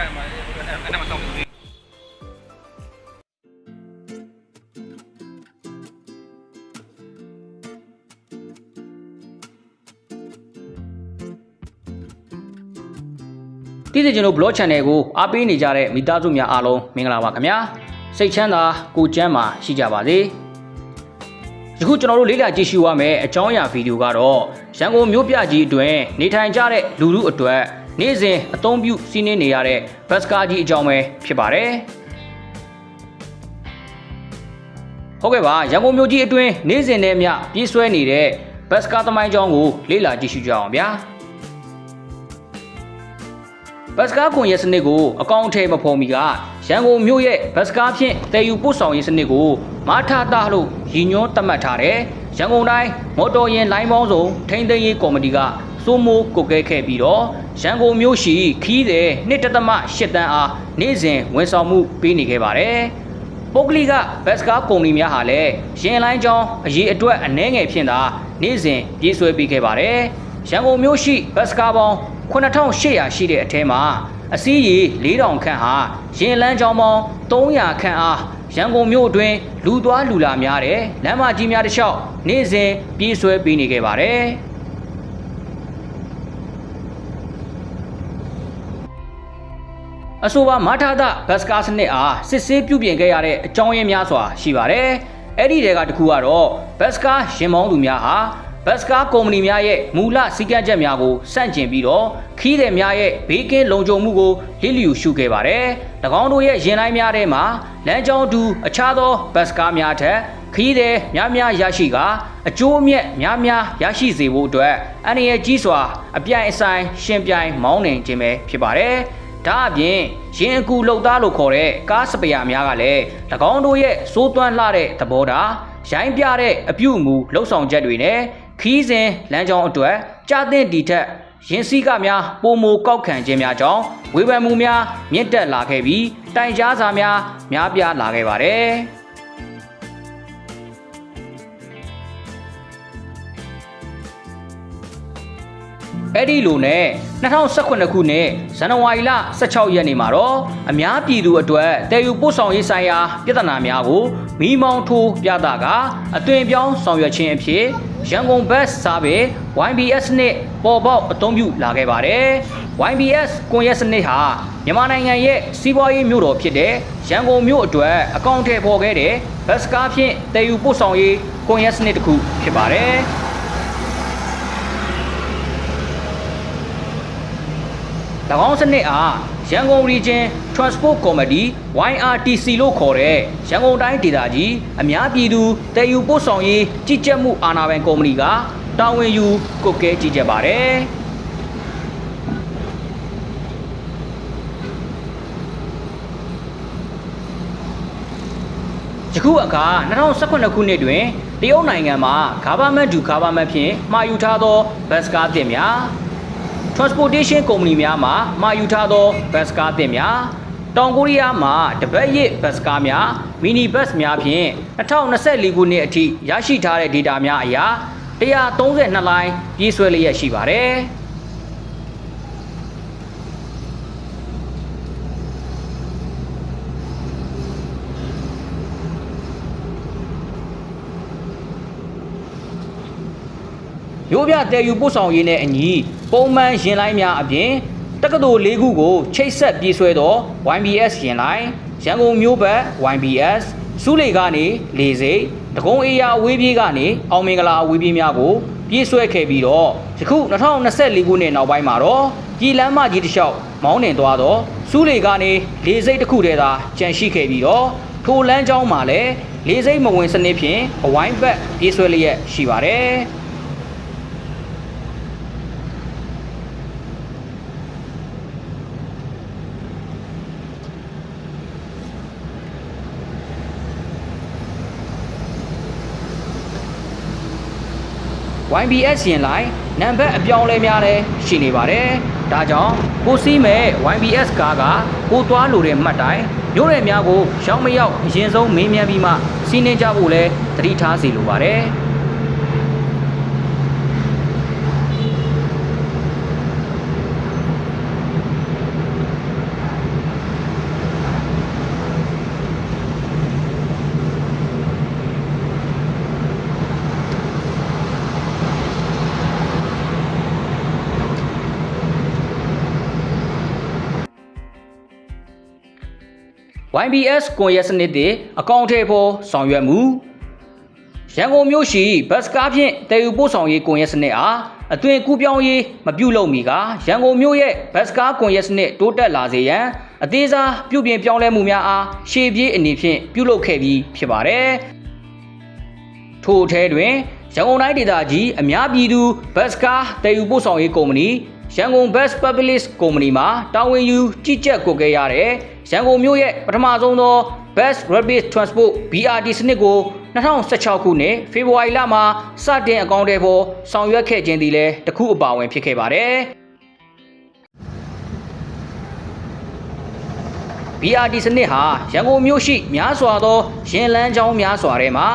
ကြမှာအဲ့အဲ့မှာစောင့်နေတည်တည်ကျွန်တော် blog channel ကိုအားပေးနေကြတဲ့မိသားစုများအားလုံးမင်္ဂလာပါခင်ဗျာစိတ်ချမ်းသာကိုယ်ကျန်းမာရှိကြပါစေယခုကျွန်တော်တို့လေ့လာကြည့်ရှုရမယ့်အကြောင်းအရာဗီဒီယိုကတော့ရန်ကုန်မြို့ပြကြီးအတွင်းနေထိုင်ကြတဲ့လူလူအတွက် နေ့စဉ်အသုံးပြုစီးနင်းနေရတဲ့ဘတ်စကားကြီးအကြောင်းပဲဖြစ်ပါတယ်ဟုတ်ကဲ့ပါရန်ကုန်မြို့ကြီးအတွင်းနေ့စဉ်နဲ့မျှပြေးဆွဲနေတဲ့ဘတ်စကားသမိုင်းကြောင်းကိုလေ့လာကြည့်ရှုကြအောင်ဗျာဘတ်စကားကွန်ရက်စနစ်ကိုအကောင့်ထဲမဖော်မီကရန်ကုန်မြို့ရဲ့ဘတ်စကားဖြင့်တည်ယူပို့ဆောင်ရေးစနစ်ကိုမာထာတာလို့ရည်ညွှန်းသတ်မှတ်ထားတဲ့ရန်ကုန်တိုင်းမော်တော်ယာဉ်လိုင်းပေါင်းစုံထိန်းသိမ်းရေးကော်မတီက စိုးမိုးကုတ်ကဲခဲ့ပြီးတော့ရန်ကုန်မြို့ရှိခီးတဲ့နှစ်တသမ၈တန်းအားနေ့စဉ်ဝန်ဆောင်မှုပေးနေခဲ့ပါတယ်။ပုဂ္ဂလိကဘတ်စကားကုမ္ပဏီများဟာလည်းရင်လိုင်းကြောင်းအရေးအတွက်အနှဲငယ်ဖြင့်သာနေ့စဉ်ပြေးဆွဲပေးခဲ့ပါတယ်။ရန်ကုန်မြို့ရှိဘတ်စကားပေါင်း9800ရှိတဲ့အထဲမှာအစည်းအရေ4000ခန့်ဟာရင်လန်းကြောင်းပေါင်း300ခန့်အားရန်ကုန်မြို့အတွင်းလူသွားလူလာများတဲ့လမ်းမကြီးများတစ်လျှောက်နေ့စဉ်ပြေးဆွဲပေးနေခဲ့ပါတယ်။ အဆိုပါမာထာဒဘတ်စကားစနစ်အားစစ်ဆေးပြုပြင်ခဲ့ရတဲ့အကြောင်းရင်းများစွာရှိပါတယ်။အဲ့ဒီတွေကတစ်ခုကတော့ဘတ်စကားရင်မောင်းသူများဟာဘတ်စကားကုမ္ပဏီများရဲ့မူလစည်းကမ်းချက်များကိုစန့်ကျင်ပြီးတော့ခီးသည်များရဲ့ဘေးကင်းလုံခြုံမှုကိုလစ်လျူရှုခဲ့ပါတယ်။၎င်းတို့ရဲ့ရင်လိုင်းများထဲမှာလမ်းကြောင်းတူအခြားသောဘတ်စကားများထက်ခီးသည်များများရရှိကအကျိုးအမြတ်များများရရှိစေဖို့အတွက်အန္တရာယ်ကြီးစွာအပြိုင်အဆိုင်ရှင်ပြိုင်မောင်းနှင်ခြင်းပဲဖြစ်ပါတယ်။ ဒါအပြင်ရင်အကူလှုပ်သားလို့ခေါ်တဲ့ကားစပယ်ယာများကလည်း၎င်းတို့ရဲ့စိုးသွမ်းလှတဲ့သဘောထားရိုင်းပြတဲ့အပြုအမူလှုပ်ဆောင်ချက်တွေနဲ့ခီးစဉ်လမ်းကြောင်းအတွက်ကြာတဲ့ဒီထက်ရင်စည်းကများပုံမကောက်ခံခြင်းများကြောင့်ဝေဖန်မှုများမြင့်တက်လာခဲ့ပြီးတိုင်ကြားစာများများပြားလာခဲ့ပါတယ်။ အဲ့ဒီလိုနဲ့2018ခုနှစ်ဇန်နဝါရီလ16ရက်နေ့မှာတော့အများပြည်သူအတွက်တည်ယူပို့ဆောင်ရေးဆိုင်ရာပြဿနာများကိုမီးမောင်းထိုးပြသကအသွင်ပြောင်းဆောင်ရွက်ခြင်းအဖြစ်ရန်ကုန်ဘတ်စာပေ YBS နဲ့ပေါ်ပေါက်အသုံးပြုလာခဲ့ပါတယ်။ YBS ကွန်ရက်စနစ်ဟာမြန်မာနိုင်ငံရဲ့စီးပွားရေးမြို့တော်ဖြစ်တဲ့ရန်ကုန်မြို့အတွက်အကောင့်ထဲပေါ်ခဲ့တဲ့ဘတ်စကားဖြင့်တည်ယူပို့ဆောင်ရေးကွန်ရက်စနစ်တစ်ခုဖြစ်ပါတယ်။၎ င်းစနစ်အားရန်ကုန် Region Transport Committee YRTC လို့ခေါ်တဲ့ရန်ကုန်တိုင်းဒေသကြီးအများပြည်သူတည်ယူပို့ဆောင်ရေးကြီးကြပ်မှုအာဏာပိုင်ကုမ္ပဏီကတာဝန်ယူကွပ်ကဲကြီးကြပ်ပါတယ်ယခုအခါ2018ခုနှစ်တွင်တရုတ်နိုင်ငံမှာ government to government ဖြင့်မှာယူထားသောဘတ်စကားတင်များ transportation ကုမ္ပဏီများမှမှာယူထားသောဘတ်စကားတင်များတောင်ကိုရီးယားမှာတပတ်ရစ်ဘတ်စကားများမီနီဘတ်စ်များဖြင့်2024ခုနှစ်အထိရရှိထားတဲ့ data များအရ132လိုင်းပြေးဆွဲလျက်ရှိပါတယ်။။ရိုးပြတည်ယူပို့ဆောင်ရေးနဲ့အညီ ပုံမှန်ရင်လိုင်းများအပြင်တက္ကသိုလ်၄ခုကိုချိတ်ဆက်ပြေးဆွဲသော YBS ရင်လိုင်းရန်ကုန်မြို့ဘက် YBS စူးလေကနေလေစိတ်တကုံးအေယာအဝေးပြေးကနေအောင်မင်္ဂလာအဝေးပြေးများကိုပြေးဆွဲခဲ့ပြီးတော့ယခု2024ခုနှစ်နောက်ပိုင်းမှာတော့ပြည်လမ်းမကြီးတစ်လျှောက်မောင်းနှင်သွားတော့စူးလေကနေလေစိတ်တစ်ခုတည်းသာကြန့်ရှိခဲ့ပြီးတော့ထိုလမ်းကြောင်းမှာလည်းလေစိတ်မဝင်စနစ်ဖြင့်အဝိုင်းဘက်ပြေးဆွဲလျက်ရှိပါတယ်။ YBS ရင်လိုက်နံပါတ်အပြောင်းလဲများလည်းရှိနေပါတယ်။ဒါကြောင့်ကိုစီးမဲ့ YBS ကားကကိုသွားလိုတဲ့မှတ်တိုင်းမြို့နယ်များကိုရောက်မရောက်အရင်ဆုံးမေးမြန်းပြီးမှစီးနှင်းကြဖို့လဲသတိထားစီလိုပါတယ်။ YBS ကွန်ရက်စနစ်တွေအကောင့်ထဲပေါ်ဆောင်ရွက်မှုရန်ကုန်မြို့ရှိဘတ်စကားဖြင့်တည်ယူပို့ဆောင်ရေးကွန်ရက်စနစ်အားအသွင်ကူးပြောင်းရေးမပြုလုပ်မီကရန်ကုန်မြို့ရဲ့ဘတ်စကားကွန်ရက်စနစ်တိုးတက်လာစေရန်အသေးစားပြုပြင်ပြောင်းလဲမှုများအားရှေ့ပြေးအနေဖြင့်ပြုလုပ်ခဲ့ပြီးဖြစ်ပါတယ်။ထို့အထဲတွင်ရန်ကုန်တိုင်းဒေသကြီးအများပြည်သူဘတ်စကားတည်ယူပို့ဆောင်ရေးကုမ္ပဏီ ရန်ကုန် Best Public ကုမ္ပဏီမှာတာဝန်ယူကြီးကြပ်ကွပ်ကဲရတဲ့ရန်ကုန်မြို့ရဲ့ပထမဆုံးသော Best Rapid Transport BRT စနစ်ကို2016ခုနှစ်ဖေဖော်ဝါရီလမှာစတင်အကောင့်ထဲပေါ်ဆောင်ရွက်ခဲ့ခြင်းသည်လည်းတစ်ခုအပါအဝင်ဖြစ်ခဲ့ပါတယ်။ BRT စနစ်ဟာရန်ကုန်မြို့ရှိများစွာသောရင်လန်းချောင်းများစွာထဲမှာ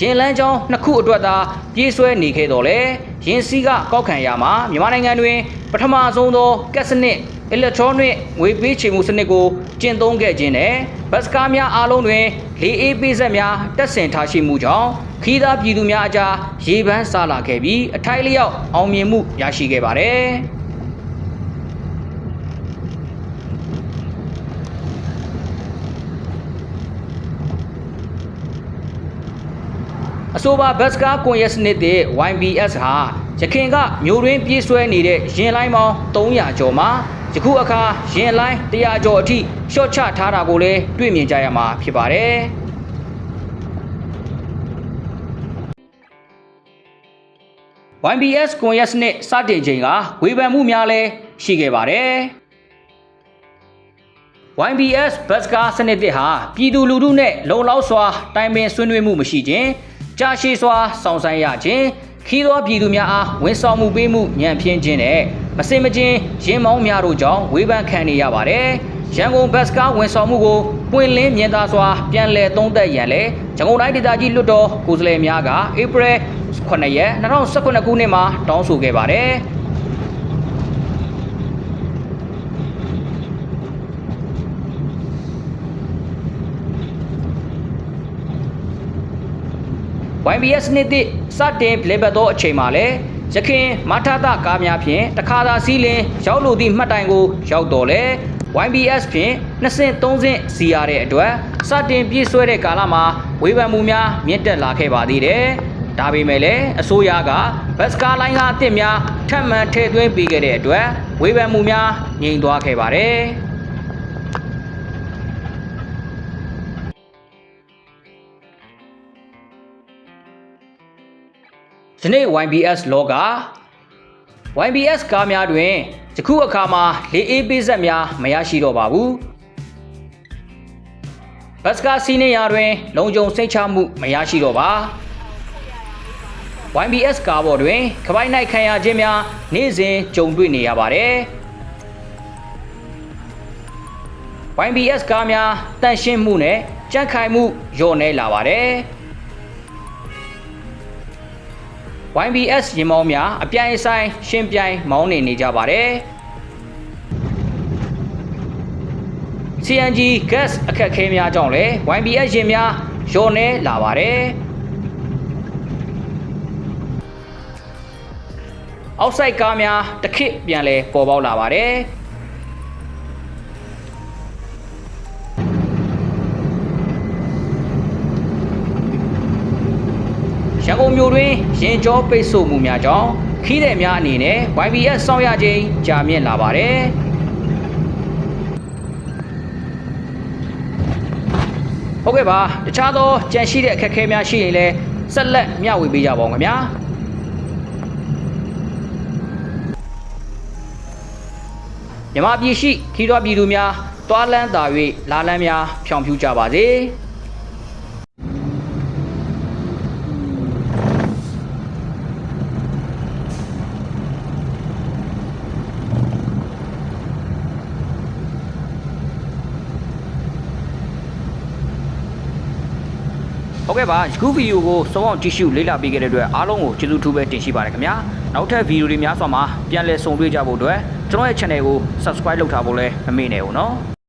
ရင်လန်းချောင်းနှစ်ခုအတွက်သာပြေးဆွဲနေခဲ့တော်လဲ ရင်စီးကကောက်ခံရမှာမြန်မာနိုင်ငံတွင်ပထမဆုံးသောကက်စနစ် electronic ငွေပေးချေမှုစနစ်ကိုကျင့်သုံးခဲ့ခြင်းနဲ့ဘတ်စကားများအားလုံးတွင်လေအေးပေးဆက်များတက်ဆင်ထားရှိမှုကြောင့်ခီးသားပြည်သူများအကြားရေပန်းစားလာခဲ့ပြီးအထိုက်လျောက်အောင်မြင်မှုရရှိခဲ့ပါတယ်။။ အဆိုပါဘတ်စကားကွန်ရက်စနစ်တဲ့ YBS ဟာရခင်ကမျိုးရင်းပြေးဆွဲနေတဲ့ရင်လိုင်းပေါင်း300ကျော်မှာယခုအခါရင်လိုင်း100ကျော်အထိရှော့ချထားတာကိုလည်းတွေ့မြင်ကြရမှာဖြစ်ပါတယ်။ YBS ကွန်ရက်စနစ်စတင်ချိန်ကဝေဖန်မှုများလည်းရှိခဲ့ပါတယ်။ YBS ဘတ်စကားစနစ်တစ်ဟာပြည်သူလူထုနဲ့လုံလောက်စွာတိုင်ပင်ဆွေးနွေးမှုမရှိခြင်း ကြာရှည်စွာဆောင်ဆိုင်ရခြင်းခီးသောပြည်သူများအားဝန်ဆောင်မှုပေးမှုညံ့ဖျင်းခြင်းနဲ့မစင်မချင်းရင်မောင်းများတို့ကြောင့်ဝေဖန်ခံနေရပါတယ်။ရန်ကုန်ဘတ်စကားဝန်ဆောင်မှုကိုပွင့်လင်းမြင်သာစွာပြန်လည်သုံးသပ်ရန်လဲရန်ကုန်တိုင်းဒေသကြီးလွှတ်တော်ကိုယ်စားလှယ်များကဧပြီ9ရက်2019ခုနှစ်မှာတောင်းဆိုခဲ့ပါတယ်။ YBS နှစ်သစ်စတင်လေပတ်သောအချိန်မှာလည်းရခင်မထသကားများဖြင့်တခါသာစီးလင်းရောက်လိုသည့်မှတ်တိုင်ကို ရောက်တော်လဲ YBS ဖြင့်နှစ်ဆင့်သုံးဆင့်စီရတဲ့အတွက်စတင်ပြည့်ဆွဲတဲ့ကာလမှာဝေဖန်မှုများမြင့်တက်လာခဲ့ပါသေးတယ်။ဒါပေမဲ့လည်းအစိုးရကဘတ်စကားလိုင်းကအသစ်များထပ်မံထည့်သွင်းပေးခဲ့တဲ့အတွက်ဝေဖန်မှုများငြိမ်သွားခဲ့ပါတယ်။။ ယနေ့ YBS လောက YBS ကားများတွင်ယခုအခါမှာလေအေးပေးဆက်များမရရှိတော့ပါဘူး။ဘတ်စကားစီးနေရာတွင် လုံခြုံစိတ်ချမှုမရရှိတော့ပါ။ YBS ကားပေါ်တွင်ခပိုင်နိုင်ခံရခြင်းများနေ့စဉ်ကြုံတွေ့နေရပါတယ်။ YBS ကားများတန့်ရှင်းမှုနဲ့ကြန့်ခိုင်မှုလျော့နေလာပါတယ်။ YBS ရင်မောင်းများအပြိုင်အဆိုင်ရှင်းပြိုင်မောင်းနေနေကြပါတယ်။ CNG gas အခက်အခဲများကြောင့်လည်း YBS ရင်များလျော့နေလာပါတယ်။အောက်ဆိုက်ကားများတစ်ခေတ်ပြန်လဲပေါ်ပေါက်လာပါတယ်။ ရန်ကုန်မြို့တွင်ရင်ကြောပိတ်ဆို့မှုများကြောင့်ခီးတဲ့များအနေနဲ့ YBS စောင့်ရခြင်းကြာမြင့်လာပါတယ်။ဟုတ်ကဲ့ပါတခြားသောကြံရှိတဲ့အခက်အခဲများရှိရင်လည်းဆက်လက်မျှဝေပေးကြပါဦးခင်ဗျာမြမပြည်ရှိခီးတော်ပြည်သူများတွားလန်းသာ၍လာလန်းများဖြောင်ဖြူးကြပါစေ။။ ဟုတ်ကဲ့ပါယခုဗီဒီယိုကိုစောအောင်ကြည့်ရှုလေ့လာပေးခဲ့တဲ့အတွက်အားလုံးကိုကျေးဇူးထူးပဲတင်ရှိပါတယ်ခင်ဗျာ။နောက်ထပ်ဗီဒီယိုတွေများစွာမှာပြန်လည်ဆုံတွေ့ကြဖို့အတွက်ကျွန်တော်ရဲ့ channel ကို subscribe လုပ်ထားဖို့လည်းမမေ့နဲ့ဘူးနော်။